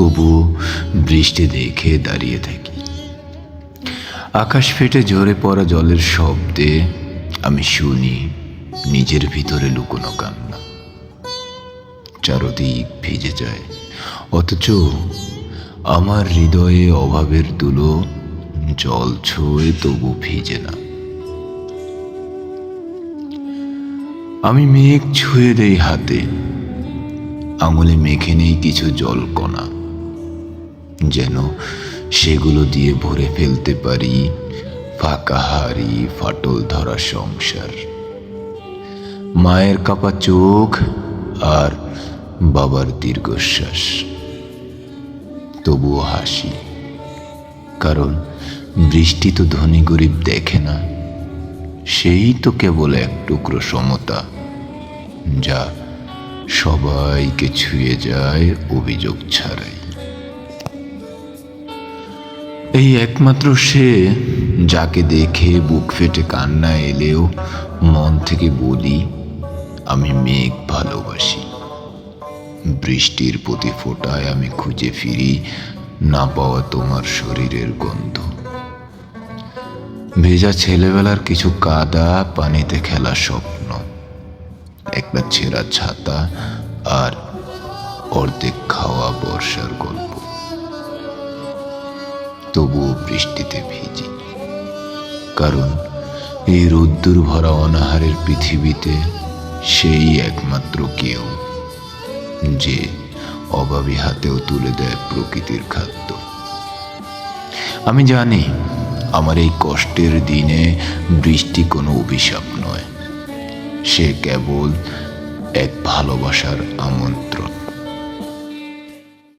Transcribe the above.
তবু বৃষ্টি দেখে দাঁড়িয়ে থাকি। আকাশ ফেটে ঝরে পড়া জলের শব্দে আমি শুনি নিজের ভিতরে লুকোনো কান্না। চারদিক ভিজে যায়, অথচ আমার হৃদয়ে অভাবের তুলো জল ছুঁয়ে তবু ভিজে না। আমি মেঘ ছুঁয়ে দেই হাতে, আঙুলে মেখে নেই কিছু জল কণা। যেন সেগুলো দিয়ে ভরে ফেলতে পারি। ফাঁকা হাড়ি, ফাটল ধরা সংসার। মায়ের কাপা চোখ আর বাবার দীর্ঘশ্বাস। তবুও হাসি। কারণ বৃষ্টি তো ধনী গরিব দেখে না। সেই তো কেবল এক টুকরো সমতা, যা সবাইকে ছুঁয়ে যায় অভিযোগ ছাড়াই। এই একমাত্র সে যাকে দেখে বুক ফেটে কান্না এলেও মন থেকে বলি, আমি মেঘ ভালোবাসি। বৃষ্টির প্রতি ফোটায় আমি খুঁজে ফিরি না পাওয়া তোমার শরীরের গন্ধ। ভেজা ছেলেবেলার কিছু কাদা পানিতে খেলা স্বপ্ন, একটা ছেঁড়া ছাতা আর অর্ধেক খাওয়া বর্ষার গল্প। তবুও বৃষ্টিতে ভিজি। কারণ এই রোদ্দুর ভরা অনাহারের পৃথিবীতে সেই একমাত্র কেউ যে অভাবী হাতেও তুলে দেয় প্রকৃতির খাদ্য। আমি জানি আমার এই কষ্টের দিনে বৃষ্টি কোনো অভিশাপ নয়। সে কেবল এক ভালোবাসার আমন্ত্রণ।